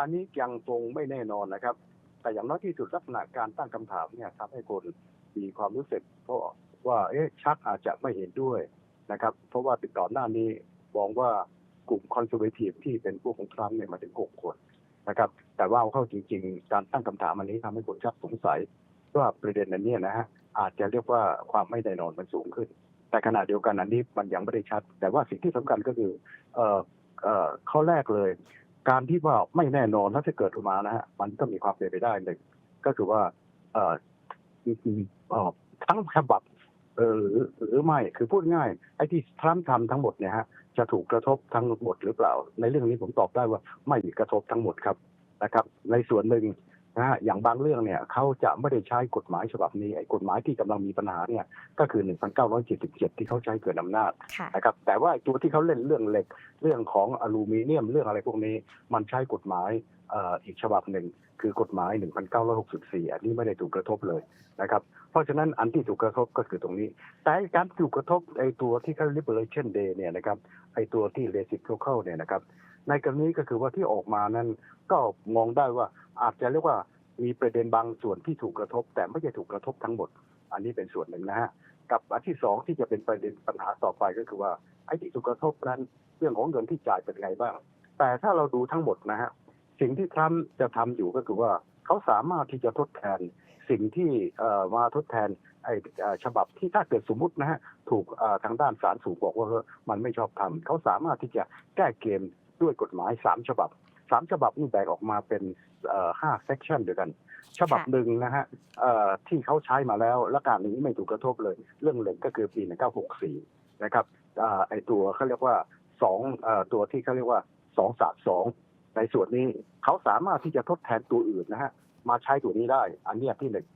อันนี้ยังคงไม่แน่นอนนะครับ แต่อย่างน้อยที่สุดลักษณะการตั้งคำถามเนี่ยทำให้คนมีความรู้สึกเพราะว่าเอ๊ะชักอาจจะไม่เห็นด้วยนะครับ เพราะว่าติดต่อหน้านี้มองว่ากลุ่มคอนเซอร์เวทีฟที่เป็นพวกของทรัมป์เนี่ยมาถึงหกคนนะครับ แต่ว่าเข้าจริง ๆ การตั้งคำถามอันนี้ทำให้คนชักสงสัยว่าประเด็นนั้นเนี่ยนะฮะอาจจะเรียกว่าความไม่แน่นอนมันสูงขึ้น แต่ขณะเดียวกันอันนี้มันยังไม่ได้ชัด แต่ว่าสิ่งที่สำคัญก็คือเอ่อเอ่อข้อแรกเลย การที่ว่าไม่แน่นอนถ้าจะเกิดออกมานะฮะมันก็มีความเป็นไปได้หนึ่งก็คือว่าเอ่อเอ่อทั้งฉบับเออหรือหรือไม่คือพูดง่ายไอ้ที่ทรัมป์ทำทั้งหมดเนี่ยฮะจะถูกกระทบทั้งหมดหรือเปล่า ในเรื่องนี้ผมตอบได้ว่าไม่กระทบทั้งหมดครับนะครับ ในส่วนหนึ่ง นะฮะอย่างบางเรื่องเนี่ยเขาจะไม่ได้ใช้กฎหมายฉบับนี้ไอ้กฎหมายที่กำลังมีปัญหาเนี่ยก็คือ 1977 ที่เขาใช้เกิดอำนาจค่ะนะครับแต่ว่าไอ้ตัวที่เขาเล่นเรื่องเหล็กเรื่องของอลูมิเนียมเรื่องอะไรพวกนี้ มันใช้กฎหมายเอ่ออีกฉบับหนึ่งคือกฎหมาย 1964 อันนี้ไม่ได้ถูกกระทบเลยนะครับเพราะฉะนั้นอันที่ถูกกระทบก็คือตรงนี้ แต่ไอ้การถูกกระทบไอ้ตัวที่เขา liberation day เนี่ยนะครับไอ้ตัวที่ reciprocal เนี่ยนะครับ ในกรณีก็คือว่าที่ออกมานั้น ก็มองได้ว่าอาจจะเรียกว่ามีประเด็นบางส่วนที่ถูกกระทบ แต่ไม่ใช่ถูกกระทบทั้งหมด อันนี้เป็นส่วนหนึ่งนะฮะกับอันที่สองที่จะเป็นประเด็นปัญหาต่อไปก็คือว่าไอ้ที่ถูกกระทบนั้นเรื่องของเงินที่จ่ายเป็นไงบ้าง แต่ถ้าเราดูทั้งหมดนะฮะสิ่งที่ทรัมป์จะทำอยู่ก็คือว่าเขาสามารถที่จะทดแทนสิ่งที่มาทดแทนไอ้ฉบับที่ถ้าเกิดสมมตินะฮะถูกทางด้านศาลสูงบอกว่ามันไม่ชอบทำเขาสามารถที่จะแก้เกม ด้วยกฎหมายสามฉบับสามฉบับนี่แบ่งออกมาเป็นห้าเซกชันด้วยกัน ฉบับหนึ่งนะฮะที่เขาใช้มาแล้วและการนี้ไม่ถูกกระทบเลย เรื่องเหล็กก็คือปี 1964 นะครับอไอตัวเขาเรียกว่าสองตัวที่เขาเรียกว่าสองสามสองในส่วนนี้เขาสามารถที่จะทดแทนตัวอื่นนะฮะมาใช้ตัวนี้ได้ อันนี้ที่หนึ่ง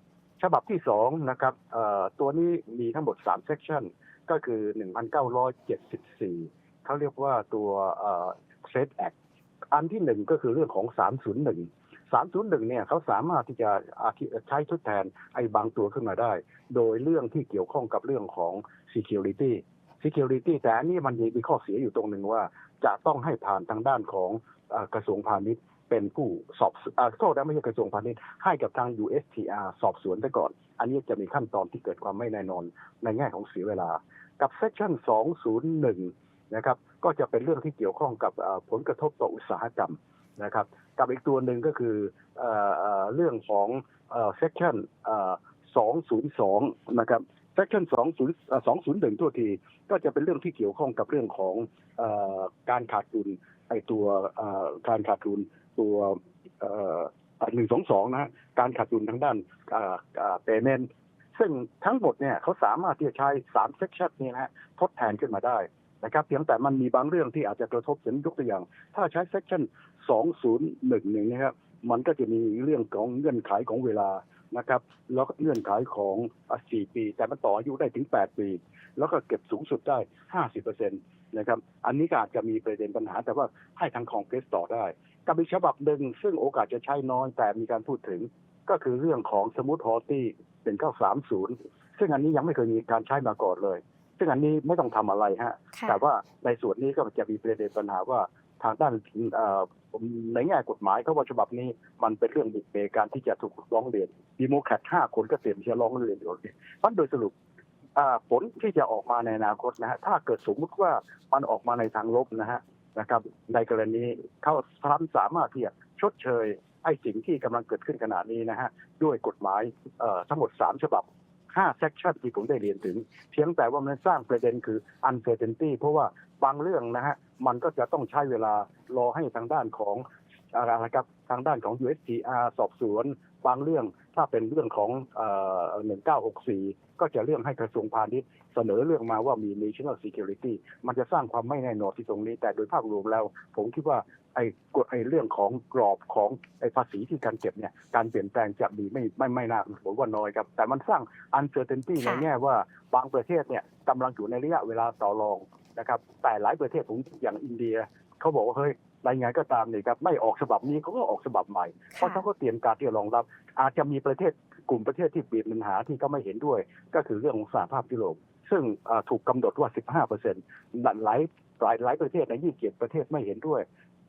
ฉบับที่สองนะครับตัวนี้มีทั้งหมด3 section ก็คือ 1974เขาเรียกว่าตัว เอ่อ Trade Act อันที่หนึ่งก็คือเรื่องของ 301 301 เนี่ยเขาสามารถที่จะใช้ทดแทนไอ้บางตัวขึ้นมาได้ โดยเรื่องที่เกี่ยวข้องกับเรื่องของ security security แต่อันนี้มันมีข้อเสียอยู่ตรงหนึ่งว่า จะต้องให้ผ่านทางด้านของอกระทรวงพาณิชย์เป็นผู้สอบสอ่าโทษนะไม่ใช่กระทรวงพาณิชย์ให้กับทาง USTR สอบสวนไปก่อน อันนี้จะมีขั้นตอนที่เกิดความไม่แน่นอนในแง่ของเสียเวลา กับ section 201 นะครับ ก็จะเป็นเรื่องที่เกี่ยวข้องกับผลกระทบต่ออุตสาหกรรมนะครับ กับอีกตัวหนึ่งก็คือเอ่อเอ่อเรื่องของเอ่อ section เอ่อ202 นะครับ section 20เอ่อ201ตัวที ก็จะเป็นเรื่องที่เกี่ยวข้องกับเรื่องของอการขาดดุลไอตัวการขาดดุลตัวหนึ่งสองสองนะฮะการขาดดุลทางด้านเปเมนซึ่งทั้งหมดเนี่ยเขาสามารถที่จะใช้สามเซกชันนี้นะฮะทดแทนขึ้นมาได้ นะครับเพียงแต่มันมีบางเรื่องที่อาจจะกระทบเช่นยกตัวอย่าง ถ้าใช้เซกชัน201หนึ่งนะครับมันก็จะมีเรื่องของเงื่อนไขของเวลานะครับ แล้วก็เงื่อนไขของอะ4ปี แต่มันต่ออายุได้ถึง 8 ปี แล้วก็เก็บสูงสุดได้ 50%นะครับ อันนี้ก็อาจจะมีประเด็นปัญหา แต่ว่าให้ทางคองเกรสต่อได้กับอีกฉบับหนึ่งซึ่งโอกาสจะใช้น้อยแต่มีการพูดถึง ก็คือเรื่องของสมุดฮอตตี้เป็น930ซึ่งอันนี้ยังไม่เคยมีการใช้มาก่อนเลย ซึ่งอันนี้ไม่ต้องทำอะไรฮะค่ะแต่ว่าในส่วนนี้ก็จะมีประเด็นปัญหาว่าทางด้านเอ่อในแง่กฎหมายเขาว่าฉบับนี้มันเป็นเรื่องบิดเบการที่จะถูกร้องเรียนดีโมแครตห้าคนก็เตรียมที่จะร้องเรียนอยู่เพราะโดยสรุปอ่าผลที่จะออกมาในอนาคตนะฮะถ้าเกิดสมมุติว่ามันออกมาในทางลบนะฮะนะครับ ในกรณีเขาทรัมป์สามารถที่จะชดเชยไอ้สิ่งที่กำลังเกิดขึ้นขณะนี้นะฮะด้วยกฎหมายเอ่อทั้งหมด 3 ฉบับ 5 section ที่ผมได้เรียนถึง เพียงแต่ว่ามันสร้างประเด็นคือ uncertainty เพราะว่าบางเรื่องนะฮะ มันก็จะต้องใช้เวลารอให้ทางด้านของอะไรนะครับทางด้านของ USTR สอบสวน บางเรื่องถ้าเป็นเรื่องของอ1964 ก็จะเรื่องให้กระทรวงพาณิชย์เสนอเรื่องมาว่ามี national security มันจะสร้างความไม่แน่นอนที่ตรงนี้ แต่โดยภาพรวมแล้ว ผมคิดว่า ไอ้กฎไอ้เรื่องของกรอบของไอ้ภาษีที่การเก็บเนี่ยการเปลี่ยนแปลงจะมีไม่ไม่ไม่น่าผมว่าน้อยครับ แต่มันสร้าง uncertainty ในค่ะแง่ว่าบางประเทศเนี่ยกำลังอยู่ในระยะเวลาต่อรองนะครับ แต่หลายประเทศผมอย่างอินเดียเขาบอกว่าเฮ้ยรายงานก็ตามเนี่ยครับไม่ออกฉบับนี้เขาก็ออกฉบับใหม่ เพราะเขาก็เตรียมการที่จะรองรับ อาจจะมีประเทศกลุ่มประเทศที่ปีปัญหาที่เขาไม่เห็นด้วย ก็คือเรื่องของสหภาพยุโรปซึ่งอ่าถูกกำหนดว่า 15เปอร์เซ็นต์หลายหลายหลายประเทศในยี่สิบประเทศไม่เห็นด้วย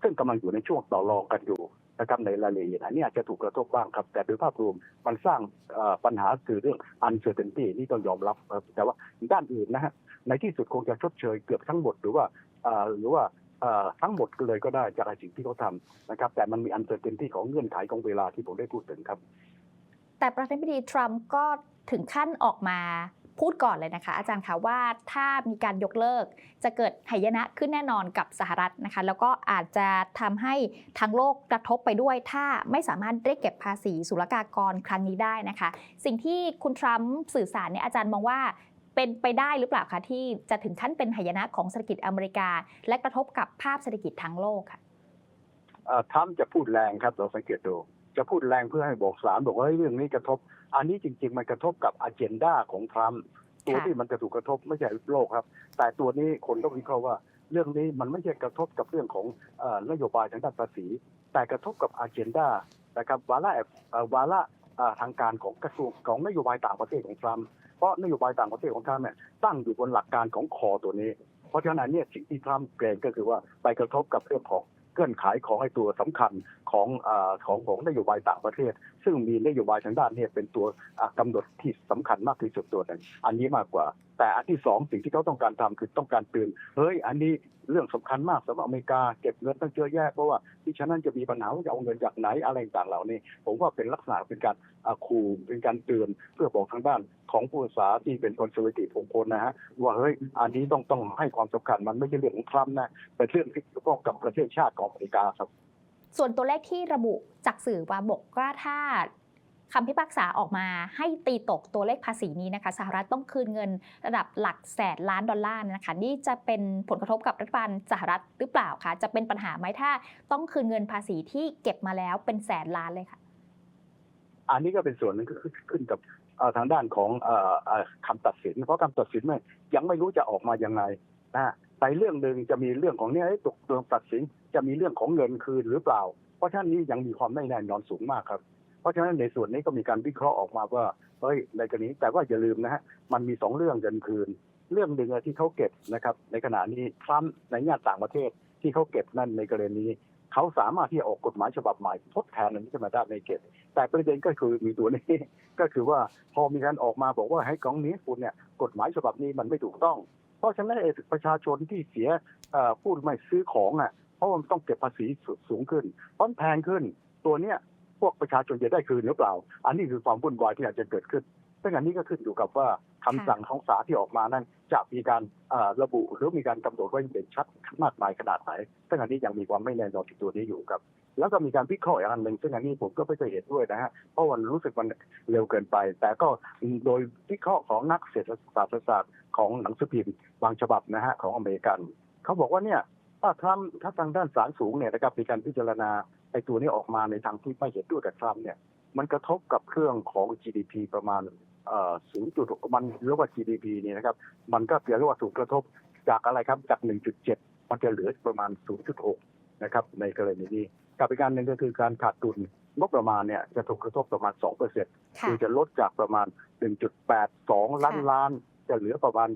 ซึ่งกำลังอยู่ในช่วงต่อรองกันอยู่นะครับในรายละเอียดอันนี้อาจจะถูกกระทบบ้างครับ แต่โดยภาพรวมมันสร้างปัญหาคือเรื่อง uncertainty นี่ต้องยอมรับครับแต่ว่าด้านอื่นนะฮะในที่สุดคงจะชดเชยเกือบทั้งหมดหรือว่าหรือว่าทั้งหมดเลยก็ได้จากสิ่งที่เขาทำนะครับ แต่มันมี uncertainty ของเงื่อนไขของเวลาที่ผมได้พูดถึงครับ แต่ประธานาธิบดีทรัมป์ก็ถึงขั้นออกมา พูดก่อนเลยนะคะ อาจารย์คะว่าถ้ามีการยกเลิก จะเกิดหายนะขึ้นแน่นอนกับสหรัฐนะคะ แล้วก็อาจจะทำให้ทั้งโลกกระทบไปด้วย ถ้าไม่สามารถเรียกเก็บภาษีศุลกากรครั้งนี้ได้นะคะ สิ่งที่คุณทรัมป์สื่อสารเนี่ยอาจารย์มองว่าเป็นไปได้หรือเปล่าคะที่จะถึงขั้นเป็นหายนะของเศรษฐกิจอเมริกา และกระทบกับภาพเศรษฐกิจทั้งโลกค่ะทรัมป์จะพูดแรงครับเราสังเกตดูจะพูดแรงเพื่อให้บอกสารบอกว่าเรื่องนี้กระทบ อันนี้จริง ๆ มันกระทบกับอ g e n d a ของทรัมป์ตัวค่ะที่มันจะถูกกระทบไม่ใช่โลกครับ แต่ตัวนี้คนต้องวิเคราะห์ว่า เรื่องนี้มันไม่ใช่กระทบกับเรื่องของเอ่อนโยบายทางด้านภาษี แต่กระทบกับอ g e n d a นะครับวาระเอ่อวาระเอ่อทางการของกระทรวงของนโยบายต่างประเทศของทรัมป์เพราะนโยบายต่างประเทศของทรัมป์เนี่ยตั้งอยู่บนหลักการของคอตัวนี้ เพราะฉะนั้นเนี่ยสิ่งที่ทรัมป์เกรงก็คือว่าไปกระทบกับเรื่องของเงื่อนไขของไอ้ตัวสำคัญของอาของของนโยบายต่างประเทศ ซึ่งมีนโยบายทางด้านนี้เป็นตัวอ่ากำหนดที่สำคัญมากที่สุดตัวหนึ่งอันนี้มากกว่า แต่อันที่สองสิ่งที่เขาต้องการทำคือต้องการเตือนเฮ้ยอันนี้เรื่องสำคัญมากสำหรับอเมริกาเก็บเงินตั้งเยอะแยะเพราะว่าที่ฉะนั้นจะมีปัญหาว่าจะเอาเงินจากไหนอะไรต่างๆเหล่านี้ ผมว่าเป็นลักษณะเป็นการขู่เป็นการเตือนเพื่อบอกทางด้านของผู้ศึกษาที่เป็นคนเซอร์เวทีฟองคนนะฮะว่าเฮ้ยอันนี้ต้องต้องให้ความสำคัญมันไม่ใช่เรื่องของทรัมป์นะเป็นเรื่องที่เกี่ยวข้องกับประเทศชาติของอเมริกาครับ ส่วนตัวเลขที่ระบุจากสื่อว่าบอกว่าถ้าคำพิพากษาออกมาให้ตีตกตัวเลขภาษีนี้นะคะสหรัฐต้องคืนเงินระดับหลักแสนล้านดอลลาร์นะคะนี่จะเป็นผลกระทบกับรัฐบาลสหรัฐหรือเปล่าคะจะเป็นปัญหาไหมถ้าต้องคืนเงินภาษีที่เก็บมาแล้วเป็นแสนล้านเลยค่ะ อันนี้ก็เป็นส่วนหนึงก็ขึ้นกับทางด้านของออเอ่อคำตัดสิน เพราะคำตัดสินเนี่ยยังไม่รู้จะออกมายังไงนะแต่เรื่องหนึ่งจะมีเรื่องของเนี่ยตกตัวตัดสิน จะมีเรื่องของเงินคืนหรือเปล่า เพราะฉะนั้นนี้ยังมีความไม่แน่นอนสูงมากครับ เพราะฉะนั้นในส่วนนี้ก็มีการวิเคราะห์ออกมาว่าเฮ้ยในกรณีแต่ว่าอย่าลืมนะฮะมันมีสองเรื่องเงินคืน เรื่องหนึ่งที่เขาเก็บนะครับในขณะนี้ทรัมป์ในแง่ต่างประเทศที่เขาเก็บนั่นในกรณีนี้เขาสามารถที่จะออกกฎหมายฉบับใหม่ทดแทนอันนี้ขึ้นมาได้ในเก็บแต่ประเด็นก็คือมีตัวนี้ก็คือว่าพอมีการออกมาบอกว่าให้ของนี้คุณเนี่ยกฎหมายฉบับนี้มันไม่ถูกต้อง เพราะฉะนั้นไอ้ประชาชนที่เสียเอ่อผู้ไม่ซื้อของอะ เพราะว่ามันต้องเก็บภาษีสูงขึ้นเพราะมันแพงขึ้น ตัวเนี้ยพวกประชาชนจะได้คืนหรือเปล่า อันนี้คือความวุ่นวายที่อาจจะเกิดขึ้นซึ่งอันนี้ก็ขึ้นอยู่กับว่าคำสั่งของศาลที่ออกมานั้น จะมีการระบุหรือมีการกำหนดไว้เป็นชัดมากมายขนาดไหนซึ่งอันนี้ยังมีความไม่แน่นอนที่ตัวนี้อยู่ครับ แล้วก็มีการวิเคราะห์อีกอันหนึ่งซึ่งอันนี้ผมก็ไม่เคยเห็นด้วยนะฮะเพราะมันรู้สึกมันเร็วเกินไป แต่ก็โดยวิเคราะห์ของนักเศรษฐศาสตร์ศาสตร์ของหนังสือพิมพ์บางฉบับนะฮะของอเมริกัน เขาบอกว่าเนี่ย ถ้าทรัมป์ถ้าทางด้านศาลสูงเนี่ยนะครับมีการพิจารณาไอ้ตัวนี้ออกมาในทางที่ไม่เห็นด้วยกับทรัมป์เนี่ยมันกระทบกับเครื่องของ GDP ประมาณเอ่อ0.6มันเรียกว่า GDP เนี่ยนะครับ มันก็เรียกว่าถูกกระทบจากอะไรครับจาก 1.7 มันจะเหลือประมาณ 0.6 นะครับในกรณีนี้กับอีกการหนึ่งก็คือการขาดดุลงบประมาณเนี่ยจะถูกกระทบประมาณ2%เปอร์เซ็นต์ค่ะคือจะลดจากประมาณ 1.82 ล้านค่ะล้าน จะเหลือประมาณ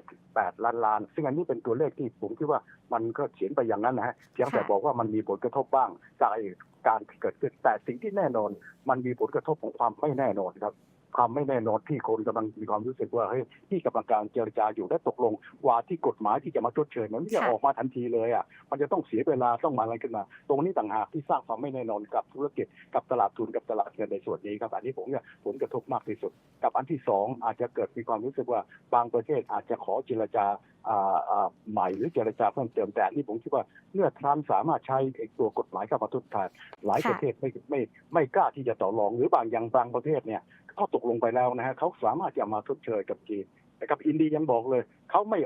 1.78 ล้านล้าน ซึ่งอันนี้เป็นตัวเลขที่ผมคิดว่ามันก็เขียนไปอย่างนั้นนะฮะเพียงแต่บอกว่ามันมีผลกระทบบ้างจากไอ้การที่เกิดขึ้นแต่สิ่งที่แน่นอน มันมีผลกระทบของความไม่แน่นอนครับ ความไม่แน่นอนที่คนกำลังมีความรู้สึกว่าเฮ้ยที่กำลังการเจรจาอยู่และตกลงว่าที่กฎหมายที่จะมาชดเชยมันไม่ใช่ค่ะออกมาทันทีเลยอะมันจะต้องเสียเวลาต้องมาอะไรขึ้นมา ตรงนี้ต่างหากที่สร้างความไม่แน่นอนกับธุรกิจกับตลาดทุนกับตลาดเงินในส่วนนี้ครับอันนี้ผมเนี่ยผลกระทบมากที่สุด กับอันที่สองอาจจะเกิดมีความรู้สึกว่าบางประเทศอาจจะขอเจรจาใหม่หรือเจรจาเพิ่มเติมแต่นี่ผมคิดว่าเมื่อทรัมป์สามารถใช้ตัวกฎหมายเข้ามาทดแทนหลายประเทศไม่ไม่ไม่กล้าที่จะต่อรอง หรือบางอย่างบางประเทศเนี่ย ขาตกลงไปแล้วนะฮะเขาสามารถจะมาทดเชยกับจีนแต่กับอินเดียยังบอกเลยเขาไม่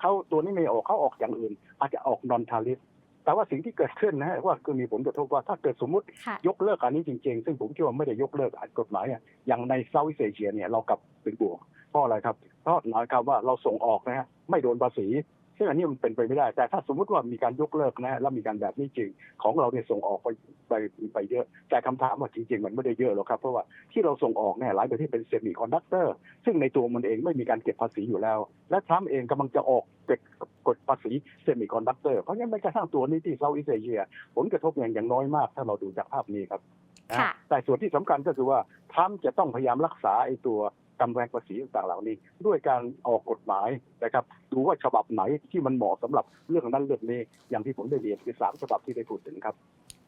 เขาตัวนี้ไม่ออกเขาออกอย่างอื่น อาจจะออกนอนทาริสแต่ว่าสิ่งที่เกิดขึ้นนะฮะว่าคือมีผลกระทบว่าถ้าเกิดสมมุติค่ะยกเลิกอันนี้จริงๆ ซึ่งผมคิดว่าไม่ได้ยกเลิกอันกฎหมายอะอย่างในเซาท์อีสเอเชียเนี่ยเรากลับเป็นบวกเพราะอะไรครับเพราะหมายความว่าเราส่งออกนะฮะไม่โดนภาษี ซึ่งอันนี้มันเป็นไปไม่ได้ แต่ถ้าสมมติว่ามีการยกเลิกนะแล้วมีการแบบนี้จริง ของเราเนี่ยส่งออกไปไปไปเยอะ แต่คำถามว่าจริง ๆ มันไม่ได้เยอะหรอกครับ เพราะว่าที่เราส่งออกเนี่ยหลายประเทศเป็นเซมิคอนดักเตอร์ ซึ่งในตัวมันเองไม่มีการเก็บภาษีอยู่แล้ว และทรัมป์เองกำลังจะออกเก็บกฎภาษีเซมิคอนดักเตอร์ เพราะงั้นแม้กระทั่งตัวนี้ที่เซาท์อีสเอเชียผลกระทบอย่างอย่างน้อยมากถ้าเราดูจากภาพนี้ครับนะค่ะแต่ส่วนที่สำคัญก็คือว่าทรัมป์จะต้องพยายามรักษาไอ้ตัว กำแพงภาษีต่างๆเหล่านี้ ด้วยการออกกฎหมายนะครับ ดูว่าฉบับไหนที่มันเหมาะสำหรับเรื่องนั้นเรื่องนี้อย่างที่ผมได้เรียนคือสามฉบับที่ได้พูดถึงครับ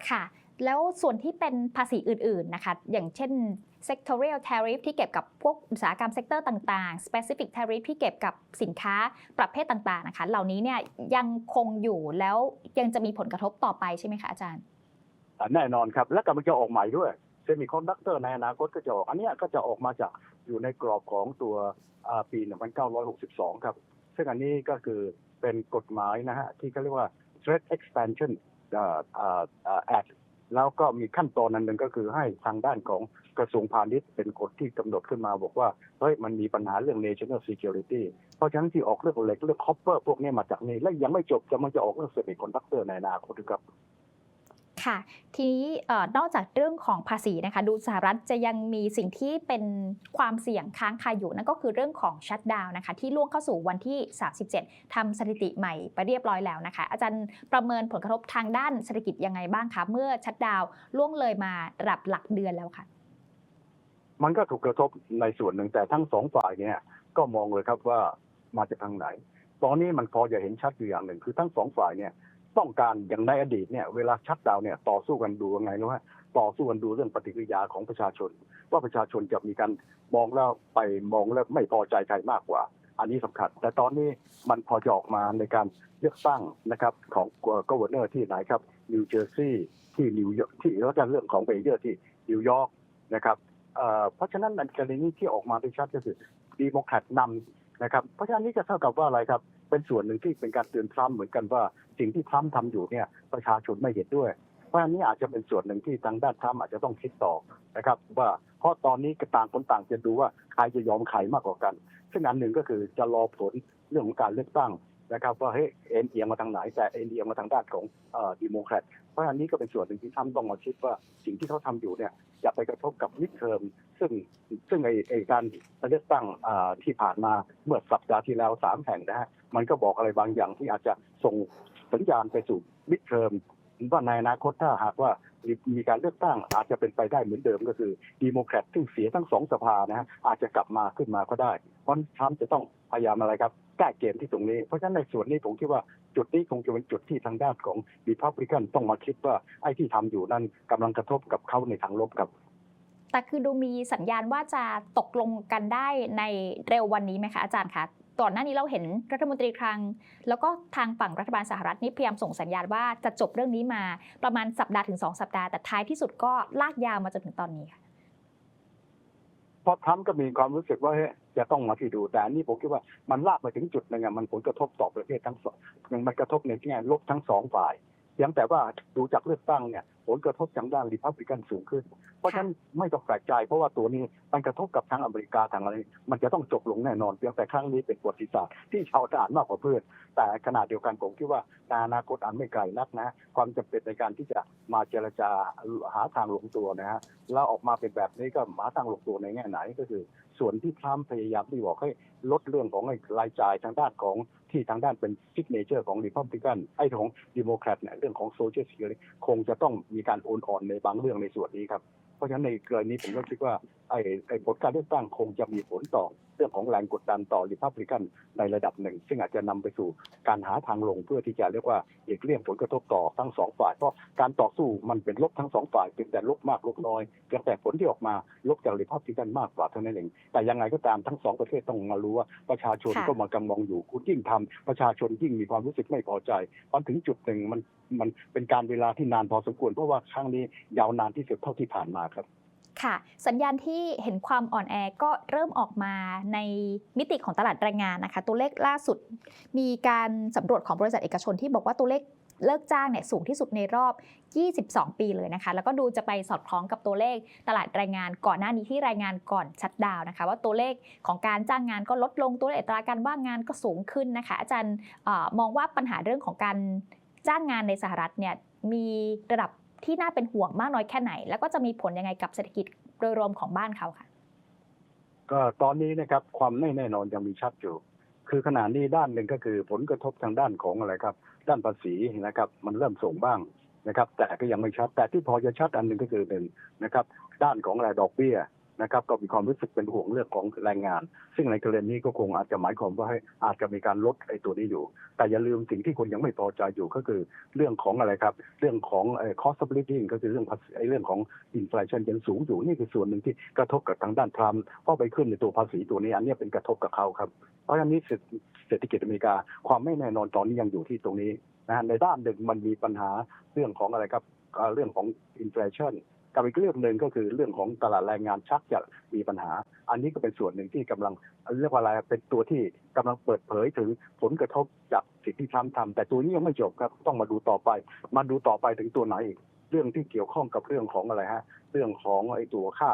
ค่ะ แล้วส่วนที่เป็นภาษีอื่น ๆ นะคะ อย่างเช่น sectorial tariff ที่เก็บกับพวกอุตสาหกรรมเซกเตอร์ต่างๆ specific tariff ที่เก็บกับสินค้าประเภทต่างๆนะคะ เหล่านี้เนี่ยยังคงอยู่แล้วยังจะมีผลกระทบต่อไปใช่ไหมคะอาจารย์อ่าแน่นอนครับ และกำลังจะออกใหม่ด้วยเซมิคอนดักเตอร์ในอนาคตก็จะออก อันเนี้ยก็จะออกมาจาก อยู่ในกรอบของตัวอ่าปี 1962 ครับ ซึ่งอันนี้ก็คือเป็นกฎหมายนะฮะ ที่เขาเรียกว่า Threat Expansion Act แล้วก็มีขั้นตอนนั้นหนึ่งก็คือให้ทางด้านของกระทรวงพาณิชย์เป็นกฎที่กำหนดขึ้นมาบอกว่าเฮ้ยมันมีปัญหาเรื่อง national security เพราะฉะนั้นที่ออกเรื่องเหล็กเรื่อง copper พวกนี้มาจากนี้ และยังไม่จบจะมันจะออกเรื่อง semiconductor ในอนาคตครับ ค่ะ ทีนี้นอกจากเรื่องของภาษีนะคะ ดูสหรัฐจะยังมีสิ่งที่เป็นความเสี่ยงค้างคาอยู่นั่นก็คือเรื่องของชัดดาวนะคะ ที่ล่วงเข้าสู่วันที่ 37ทำสถิติใหม่ไปเรียบร้อยแล้วนะคะ อาจารย์ประเมินผลกระทบทางด้านเศรษฐกิจยังไงบ้างคะเมื่อชัดดาวล่วงเลยมาระดับหลักเดือนแล้วค่ะ มันก็ถูกกระทบในส่วนหนึ่งแต่ทั้งสองฝ่ายเนี่ยก็มองเลยครับว่ามาจากทางไหน ตอนนี้มันพอจะเห็นชัดอยู่อย่างหนึ่งคือทั้งสองฝ่ายเนี่ย ต้องการอย่างในอดีตเนี่ยเวลาชัดดาวเนี่ยต่อสู้กันดูยังไงรู้ไหมต่อสู้กันดูเรื่องปฏิกิริยาของประชาชน ว่าประชาชนจะมีการมองแล้วไปมองแล้วไม่พอใจใครมากกว่า อันนี้สำคัญ แต่ตอนนี้มันพอจะออกมาในการเลือกตั้งนะครับของกัวเนอร์ที่ไหนครับนิวเจอร์ซีย์ที่นิวยอร์กที่แล้วก็เรื่องของเบเยอร์ที่นิวยอร์กนะครับเอ่อเพราะฉะนั้นในกรณีที่ออกมาได้ชัดก็คือดีโมแครตนำ นะครับเพราะฉะนั้นนี่จะเท่ากับว่าอะไรครับ เป็นส่วนหนึ่งที่เป็นการเตือนทรัมป์เหมือนกันว่าสิ่งที่ทรัมป์ทำอยู่เนี่ยประชาชนไม่เห็นด้วยเพราะฉะนั้นนี้อาจจะเป็นส่วนหนึ่งที่ทางด้านทรัมป์อาจจะต้องคิดต่อนะครับ ว่าเพราะตอนนี้กต่างคนต่างจะดูว่าใครจะยอมใครมากกว่ากัน ซึ่งอันหนึ่งก็คือจะรอผลเรื่องของการเลือกตั้ง นะครับว่าเฮ้ยเอ็นเอียงมาทางไหนแต่เอ็นเอียงมาทางด้านของเอ่อดีโมแครตเพราะฉะนั้นนี่ก็เป็นส่วนหนึ่งที่ทรัมป์ต้องมาคิดว่าสิ่งที่เขาทำอยู่เนี่ยจะไปกระทบกับมิดเทอมซึ่งซึ่งไอไอการเลือกตั้งอ่าที่ผ่านมาเมื่อสัปดาห์ที่แล้วสามแห่งนะฮะมันก็บอกอะไรบางอย่างที่อาจจะส่งสัญญาณไปสู่มิดเทอมว่าในอนาคตถ้าหากว่ามีมีการเลือกตั้งอาจจะเป็นไปได้เหมือนเดิมก็คือดีโมแครตซึ่งเสียทั้งสองสภานะฮะอาจจะกลับมาขึ้นมาก็ได้ เพราะทรัมป์จะต้องพยายามอะไรครับ แก้เกมที่ตรงนี้ เพราะฉะนั้นในส่วนนี้ผมคิดว่าจุดนี้คงจะเป็นจุดที่ทางด้านของดีพับลิกันต้องมาคิดว่าไอ้ที่ทำอยู่นั้นกำลังกระทบกับเขาในทางลบครับ แต่คือดูมีสัญญาณว่าจะตกลงกันได้ในเร็ววันนี้ไหมคะอาจารย์คะก่อนหน้านี้เราเห็นรัฐมนตรีคลัง แล้วก็ทางฝั่งรัฐบาลสหรัฐนี่พยายามส่งสัญญาณว่าจะจบเรื่องนี้มาประมาณสัปดาห์ถึง 2 สัปดาห์แต่ท้ายที่สุดก็ลากยาวมาจนถึงตอนนี้ค่ะ ราะทรัมป์ก็มีความรู้สึกว่าเฮ้ยจะต้องมาที่ดูแต่นี่ผมคิดว่ามันลากไปถึงจุดหนึ่งอะมันผลกระทบต่อประเทศทั้งสองมันกระทบในแง่ลบทั้งสองฝ่ายยังแต่ว่าดูจากเลือกตั้งเนี่ย ผลกระทบทางด้านริพับลิกันสูงขึ้น เพราะฉะนั้นไม่ต้องแปลกใจ เพราะว่าตัวนี้มันกระทบกับทางอเมริกาทางอะไร มันจะต้องจบลงแน่นอนเพียงแต่ครั้งนี้เป็นประวัติศาสตร์ที่ชาวทหารมากกว่าเพื่อน แต่ขณะเดียวกันผมคิดว่าในอนาคตอันไม่ไกลนักนะ ความจำเป็นในการที่จะมาเจรจาหาทางลงตัวนะฮะแล้วออกมาเป็นแบบนี้ก็หาทางลงตัวในแง่ไหนก็คือ ส่วนที่ทรัมป์พยายามที่บอกให้ลดเรื่องของไอ้รายจ่ายทางด้านของที่ทางด้านเป็นซิกเนเจอร์ของริพับลิกันไอ้ของดิโมแครตเนี่ยเรื่องของโซเชียลซิเคียวคงจะต้องมีีการโอนอ่อนในบางเรื่องในส่วนนี้ครับ เพราะฉะนั้นในกรณีผมก็คิดว่าไอ้ไอ้ผลการเลือกตั้งคงจะมีผลต่อ เรื่องของแรงกดดันต่อริพับลิกันในระดับหนึ่ง ซึ่งอาจจะนำไปสู่การหาทางลงเพื่อที่จะเรียกว่าเอกเลี่ยงผลกระทบต่อทั้งสองฝ่ายเพราะการต่อสู้มันเป็นลบทั้งสองฝ่ายเป็นแต่ลบมากลบน้อยเพียงแต่ผลที่ออกมาลบจากริพับลิกันมากกว่าเท่านั้นเองแต่ยังไงก็ตามทั้งสองประเทศต้องมารู้ว่าประชาชนก็มากำมองอยู่คุณยิ่งทำประชาชนยิ่งมีความรู้สึกไม่พอใจพอถึงจุดหนึ่งมันมันเป็นการเวลาที่นานพอสมควรเพราะว่าครั้งนี้ยาวนานที่สุดเท่าที่ผ่านมาครับ ค่ะ สัญญาณที่เห็นความอ่อนแอก็เริ่มออกมาในมิติของตลาดแรงงานนะคะ ตัวเลขล่าสุด มีการสำรวจของบริษัทเอกชนที่บอกว่าตัวเลขเลิกจ้างเนี่ยสูงที่สุดในรอบ 22 ปีเลยนะคะ แล้วก็ดูจะไปสอดคล้องกับตัวเลขตลาดแรงงานก่อนหน้านี้ที่รายงานก่อนชัดดาวนะคะ ว่าตัวเลขของการจ้างงานก็ลดลงตัวเลขอัตราการว่างงานก็สูงขึ้นนะคะ อาจารย์มองว่าปัญหาเรื่องของการจ้างงานในสหรัฐเนี่ยมีระดับ ที่น่าเป็นห่วงมากน้อยแค่ไหน แล้วก็จะมีผลยังไงกับเศรษฐกิจโดยรวมของบ้านเขาค่ะ ก็ตอนนี้นะครับความไม่แน่นอนยังมีชัดอยู่ คือขณะนี้ด้านหนึ่งก็คือผลกระทบทางด้านของอะไรครับ ด้านภาษีนะครับ มันเริ่มส่งบ้างนะครับ แต่ก็ยังไม่ชัด แต่ที่พอจะชัดอันหนึ่งก็คือเป็นนะครับ ด้านของรายดอกเบี้ย นะครับก็มีความรู้สึกเป็นห่วงเรื่องของแรงงาน ซึ่งในกรณีนี้ก็คงอาจจะหมายความว่าให้อาจจะมีการลดไอ้ตัวนี้อยู่ แต่อย่าลืมสิ่งที่คนยังไม่พอใจอยู่ก็คือเรื่องของอะไรครับ เรื่องของ cost of living ก็คือเรื่องภาษีไอ้เรื่องของ inflation ยังสูงอยู่นี่คือส่วนหนึ่งที่กระทบกับทางด้านทรัมป์เพราะไปขึ้นในตัวภาษีตัวนี้อันเนี้ยเป็นกระทบกับเขาครับเพราะฉะนั้นนี้เศรษฐกิจอเมริกาความไม่แน่นอนตอนนี้ยังอยู่ที่ตรงนี้นะฮะในด้านหนึ่งมันมีปัญหาเรื่องของอะไรครับเอ่อเรื่องของ inflation กับอีกเรื่องหนึ่งก็คือเรื่องของตลาดแรงงานชักจะมีปัญหา อันนี้ก็เป็นส่วนหนึ่งที่กำลังเรียกว่าอะไรเป็นตัวที่กำลังเปิดเผยถึงผลกระทบจากสิ่งที่ทรัมป์ทำแต่ตัวนี้ยังไม่จบครับ ต้องมาดูต่อไป มาดูต่อไปถึงตัวไหนอีกเรื่องที่เกี่ยวข้องกับเรื่องของอะไรฮะ เรื่องของไอ้ตัวค่า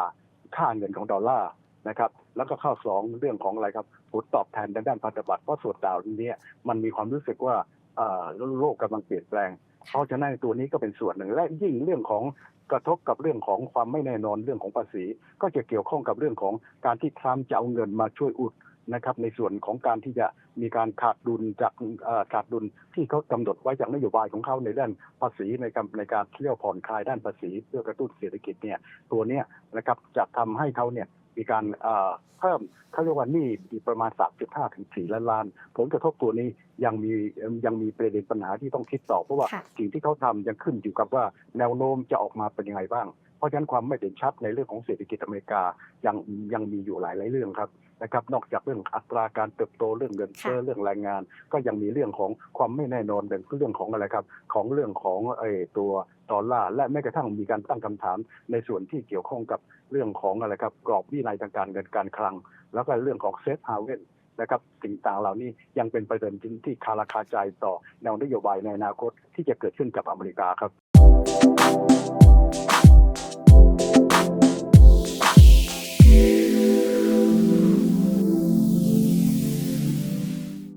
ค่าเงินของดอลลาร์นะครับ แล้วก็ข้อสองเรื่องของอะไรครับผลตอบแทนทางด้านพันธบัตรเพราะส่วนดาวนี้มันมีความรู้สึกว่าโลกกำลังเปลี่ยนแปลง เพราะฉะนั้นตัวนี้ก็เป็นส่วนหนึ่ง และยิ่งเรื่องของกระทบกับเรื่องของความไม่แน่นอนเรื่องของภาษี ก็จะเกี่ยวข้องกับเรื่องของการที่ทรัมป์จะเอาเงินมาช่วยอุดนะครับในส่วนของการที่จะมีการขาดดุลจากขาดดุลที่เขากำหนดไว้จากนโยบายของเขาในด้านภาษีในการในการเที่ยวผ่อนคลายด้านภาษี เพื่อกระตุ้นเศรษฐกิจเนี่ยตัวเนี้ยนะครับจะทำให้เขาเนี่ย มีการเอ่อเพิ่มเขาเรียกว่าหนี้อีกประมาณ 3.5 ถึง 4 ล้านล้าน ผลกระทบตัวนี้ยังมียังมีประเด็นปัญหาที่ต้องคิดต่อ เพราะว่าค่ะสิ่งที่เขาทำยังขึ้นอยู่กับว่าแนวโน้มจะออกมาเป็นยังไงบ้างเพ ราะฉะนั้นความไม่เด่นชัดในเรื่องของเศรษฐกิจอเมริกายังยังมีอยู่หลายหลายๆเรื่องครับนะครับ นอกจากเรื่องอัตราการเติบโตเรื่องเงินเฟ้อค่ะเรื่องแรงงาน ก็ยังมีเรื่องของความไม่แน่นอนเป็นเรื่องของอะไรครับ ของเรื่องของไอ้ตัวดอลลาร์และแม้กระทั่งมีการตั้งคำถามในส่วนที่เกี่ยวข้องกับเรื่องของอะไรครับกรอบวินัยทางการเงินการคลัง แล้วก็เรื่องของเซฟฮาเวนนะครับสิ่งต่างเหล่านี้ยังเป็นประเด็นที่คาราคาใจต่อแนวนโยบายในอนาคตที่จะเกิดขึ้นกับอเมริกาครับ